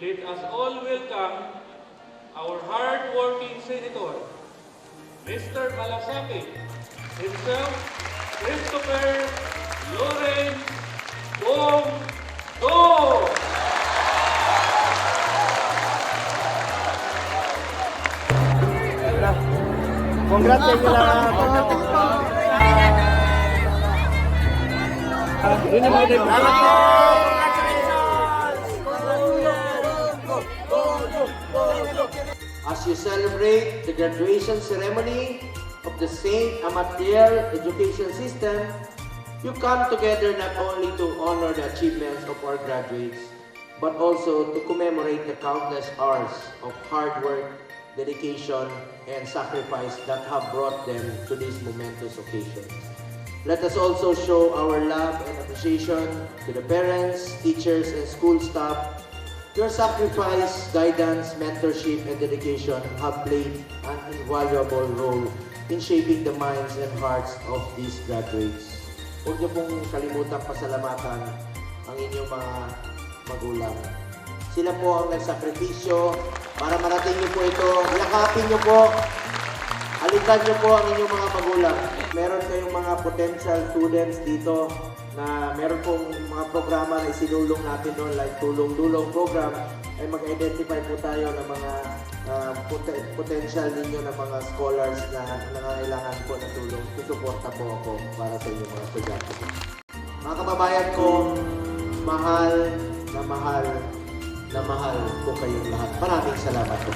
let us all welcome our hard-working senator, Mr. Malasaki, himself, Christopher Lawrence Bong Do! Congrats sa inyo As you celebrate the graduation ceremony of the Saint Amathiel Education System, you come together not only to honor the achievements of our graduates, but also to commemorate the countless hours of hard work, dedication, and sacrifice that have brought them to this momentous occasion. Let us also show our love and appreciation to the parents, teachers, and school staff your sacrifice, guidance, mentorship, and dedication have played an invaluable role in shaping the minds and hearts of these graduates. Huwag niyo pong kalimutang pasalamatan ang inyong mga magulang. Sila po ang nagsakripisyo para marating niyo po ito. Yakapin niyo po. Alikan niyo po ang inyong mga magulang. Meron kayong mga potential students dito na meron pong programa na isinulong natin doon like tulong-dulong program ay mag-identify po tayo ng mga pot- potential ninyo na mga scholars na nangangailangan po ng tulong. Susuporta po ako para sa inyong mga estudyante. Mga kababayan ko, mahal na mahal na mahal ko kayong lahat. Maraming salamat po.